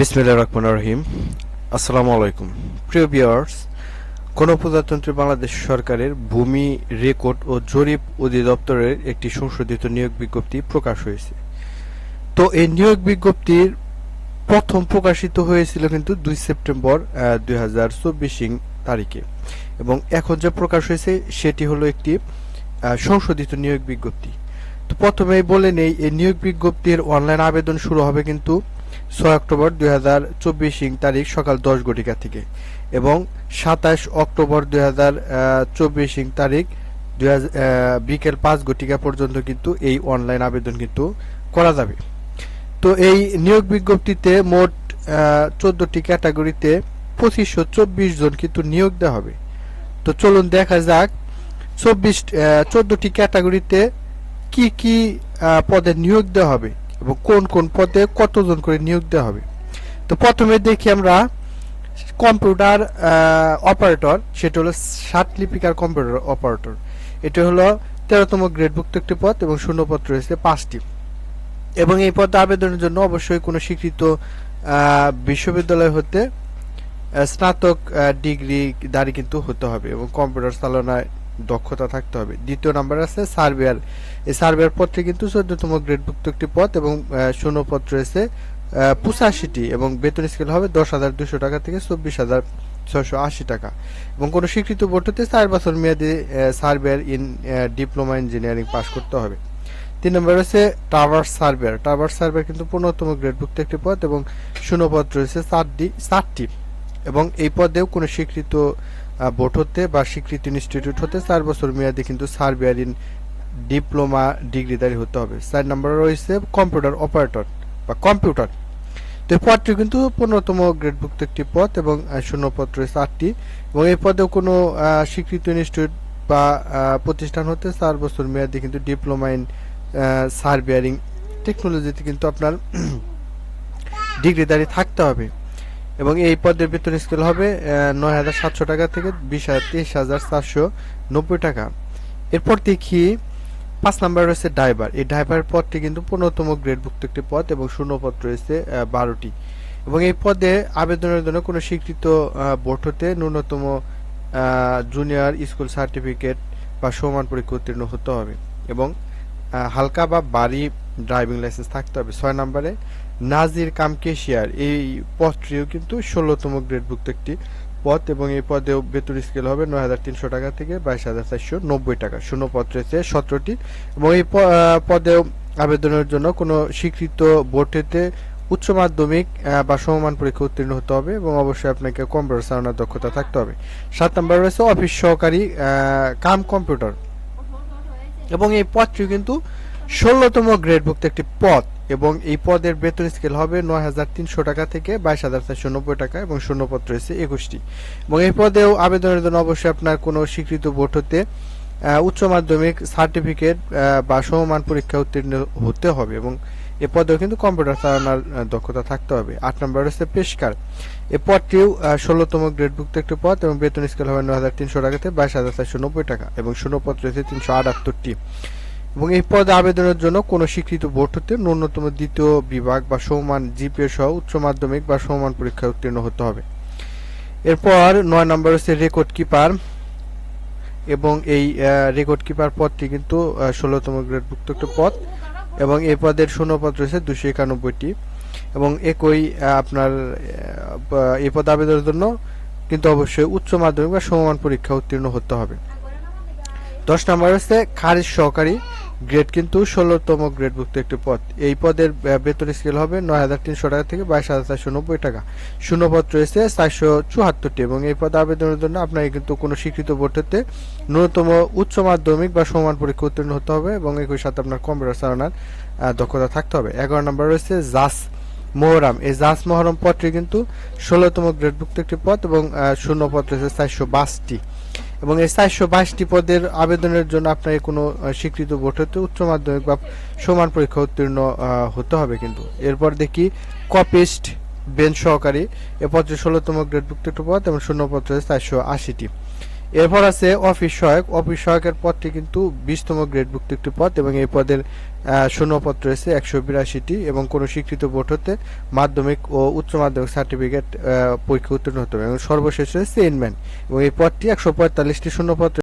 বিসমিল্লাহ রহমান রহিম। আসসালামু আলাইকুম। প্রিয় ভিউয়ার্স, গণপ্রজাতন্ত্রী বাংলাদেশ সরকারের ভূমি রেকর্ড ও জরিপ অধিদপ্তরের একটি সংশোধিত নিয়োগ বিজ্ঞপ্তি প্রকাশ হয়েছে। তো এই নিয়োগ বিজ্ঞপ্তির প্রথম প্রকাশিত হয়েছিল কিন্তু দুই সেপ্টেম্বর দুই হাজার চব্বিশ তারিখে। এবং এখন যে প্রকাশ হয়েছে, সেটি হলো একটি সংশোধিত নিয়োগ বিজ্ঞপ্তি। তো প্রথমেই বলে নেই, এই নিয়োগ বিজ্ঞপ্তির অনলাইন আবেদন শুরু হবে কিন্তু ছয় অক্টোবর দুই হাজার চব্বিশ তারিখ সকাল দশ ঘটিকা থেকে এবং সাতাশ অক্টোবর দুই হাজার চব্বিশ তারিখ দুই বিকেল পাঁচ ঘটিকা পর্যন্ত কিন্তু এই অনলাইন আবেদন কিন্তু করা যাবে। তো এই নিয়োগ বিজ্ঞপ্তিতে মোট চোদ্দটি ক্যাটাগরিতে পঁচিশশো চব্বিশ জন কিন্তু নিয়োগ দেওয়া হবে। তো চলুন দেখা যাক চব্বিশ চোদ্দটি ক্যাটাগরিতে কি কি পদে নিয়োগ দেওয়া হবে। এবং কোন কোন পদে কতজন করে নিয়োগ দেওয়া হবে। তো প্রথমে দেখি আমরা কম্পিউটার অপারেটর, সেটা হলো ষাট লিপিকার কম্পিউটার অপারেটর। এটা হলো তেরোতম গ্রেডভুক্ত একটি পদ এবং শূন্যপদ রয়েছে পাঁচটি। এবং এই পদে আবেদনের জন্য অবশ্যই কোনো স্বীকৃত বিশ্ববিদ্যালয় হতে স্নাতক ডিগ্রি দাঁড়ি কিন্তু হতে হবে এবং কম্পিউটার চালনায় দক্ষতা থাকতে হবে। দ্বিতীয় নাম্বার আছে সার্ভেয়ার। এই সার্ভেয়ার পদটি কিন্তু চোদ্দতম গ্রেডভুক্ত একটি পদ এবং আহ, শূন্যপদ রয়েছে পঁচাশিটি এবং বেতন স্কেল হবে দশ হাজার দুশো টাকা থেকে চব্বিশ হাজার ছশো আশি টাকা। এবং কোনো স্বীকৃত বোর্ড হতে চার বছর মেয়াদি surveyor in diploma engineering pass করতে হবে। তিন নম্বর রয়েছে টাওয়ার সার্ভেয়ার। টাওয়ার সার্ভেয়ার কিন্তু পনেরোতম গ্রেডভুক্ত একটি পদ এবং শূন্যপদ রয়েছে চারটি চারটি। এবং এই পদেও কোনো স্বীকৃত বোর্ড হতে বা স্বীকৃত ইনস্টিটিউট হতে চার বছর মেয়াদি কিন্তু সার্ভেয়ার ইন ডিপ্লোমা ডিগ্রিধারী হতে হবে। চার নম্বরে রয়েছে কম্পিউটার অপারেটর বা কম্পিউটার তো এই পদটি কিন্তু পনেরোতম গ্রেডভুক্ত একটি পদ এবং আহ, শূন্য পদ রয়েছে আটটি। এবং এই পদেও কোনো স্বীকৃত ইনস্টিটিউট বা প্রতিষ্ঠান হতে চার বছর মেয়াদি কিন্তু ডিপ্লোমা ইন সার্ভেয়ারিং টেকনোলজিতে কিন্তু আপনার ডিগ্রিধারী থাকতে হবে। এবং এই পদের বেতন স্কেল হবে নয় হাজার সাতশো টাকা থেকে বিশ হাজার, তেইশ হাজার চারশো নব্বই টাকা। এরপর দেখি পাঁচ নাম্বার রয়েছে ড্রাইভার। এই ড্রাইভার পদটি কিন্তু পনেরোতম গ্রেডভুক্ত একটি পদ এবং শূন্য পদ রয়েছে বারোটি। এবং এই পদে আবেদনের জন্য কোনো স্বীকৃত বোর্ড হতে ন্যূনতম জুনিয়র স্কুল সার্টিফিকেট বা সমান পরীক্ষা উত্তীর্ণ হতে হবে। এবং হালকা বা বাড়ি ড্রাইভিং লাইসেন্স থাকতে হবে। ছয় নম্বরে নাজির কাম কেশিয়ার এই পদটিও কিন্তু ষোলোতম গ্রেডভুক্ত একটি পদ এবং এই পদেও বেতন স্কেল হবে নয় হাজার তিনশো টাকা থেকে বাইশ হাজার চারশো নব্বই টাকা। শূন্য পদ রয়েছে সতেরোটি এবং এই প- আহ, আবেদনের জন্য কোনো স্বীকৃত বোর্ডেতে উচ্চ মাধ্যমিক বা সমমান পরীক্ষা উত্তীর্ণ হতে হবে এবং অবশ্যই আপনাকে কম্পিউটার চালানোর দক্ষতা থাকতে হবে। সাত নম্বর রয়েছে অফিস সহকারী কাম কম্পিউটার। এবং এই পদটি কিন্তু ষোলোতম গ্রেডভুক্ত একটি পদ, এবং এই পদের বেতন স্কেল হবে নয় হাজার তিনশো টাকা থেকে বাইশ হাজার চারশো নব্বই টাকা, এবং শূন্যপদ রয়েছে একুশটি। এবং এই পদেও আবেদনের জন্য অবশ্যই আপনার কোনো স্বীকৃত বোর্ড হতে উচ্চ মাধ্যমিক সার্টিফিকেট বা সমমান পরীক্ষা উত্তীর্ণ হতে হবে, এবং এ পদেও কিন্তু কম্পিউটার চালানোর দক্ষতা থাকতে হবে। আট নম্বর রয়েছে পেশকার। এ পদটিও ষোলোতম গ্রেডভুক্ত একটি পদ, এবং বেতন স্কেল হবে নয় হাজার তিনশো টাকা থেকে বাইশ হাজার টাকা, এবং শূন্যপদ রয়েছে তিনশো আটাত্তরটি। এবং এই পদে আবেদনের জন্য কোনো স্বীকৃত বোর্ড হতে ন্যূনতম দ্বিতীয় বিভাগ বা সমান জিপিএ সহ উচ্চ মাধ্যমিক বা সমান পরীক্ষায় উত্তীর্ণ হতে হবে। এরপর নয় নম্বর হচ্ছে রেকর্ড কিপার এবং এই রেকর্ড কিপার পদটি কিন্তু ষোলোতম গ্রেডভুক্ত একটা পদ এবং এই পদের শূন্য পদ রয়েছে দুশো একানব্বইটি এবং একই আপনার এই পদে আবেদনের জন্য কিন্তু অবশ্যই উচ্চ মাধ্যমিক বা সমমান পরীক্ষা উত্তীর্ণ হতে হবে। দশ নম্বর হচ্ছে খারিজ সহকারী গ্রেড, কিন্তু ষোলোতম গ্রেডভুক্ত একটি পদ। এই পদের বেতন স্কেল হবে নয় হাজার তিনশো টাকা থেকে বাইশ হাজার চারশো নব্বই টাকা। শূন্য পদ রয়েছে চারশো চুয়াত্তরটি এবং এই পদে আবেদনের জন্য আপনাকে কিন্তু কোনো স্বীকৃত বোর্ড হতে ন্যূনতম উচ্চ মাধ্যমিক বা সমান পরীক্ষা উত্তীর্ণ হতে হবে এবং একই সাথে আপনার কম্পিউটার চালানোর দক্ষতা থাকতে হবে। এগারো নম্বর রয়েছে জাস মোহরাম। এই জাস মোহরম পদটি কিন্তু ষোলোতম গ্রেডভুক্ত একটি পদ এবং শূন্য পদ রয়েছে চারশো বাইশটি এবং এই চারশো বাইশটি পদের আবেদনের জন্য আপনাকে কোনো স্বীকৃত ভোট হতে উচ্চ মাধ্যমিক বা সমান পরীক্ষা উত্তীর্ণ হতে হবে কিন্তু। এরপর দেখি কপিস্ট বেঞ্চ সহকারী, এ পত্রে ষোলোতম গ্রেডভুক্ত পদ এবং শূন্য রয়েছে চারশো আশিটি। এরপর আছে অফিস সহায়ক। অফিস সহায়কের পদটি কিন্তু বিশতম গ্রেড ভুক্ত একটি পদ এবং এই পদের শূন্যপদ রয়েছে একশো বিরাশিটি এবং কোনো স্বীকৃত বোর্ড হতে মাধ্যমিক ও উচ্চ মাধ্যমিক সার্টিফিকেট পরীক্ষা উত্তীর্ণ হতে হবে এবং সর্বশেষ রয়েছে চেইনম্যান এবং এই পদটি একশো পঁয়তাল্লিশটি শূন্যপদ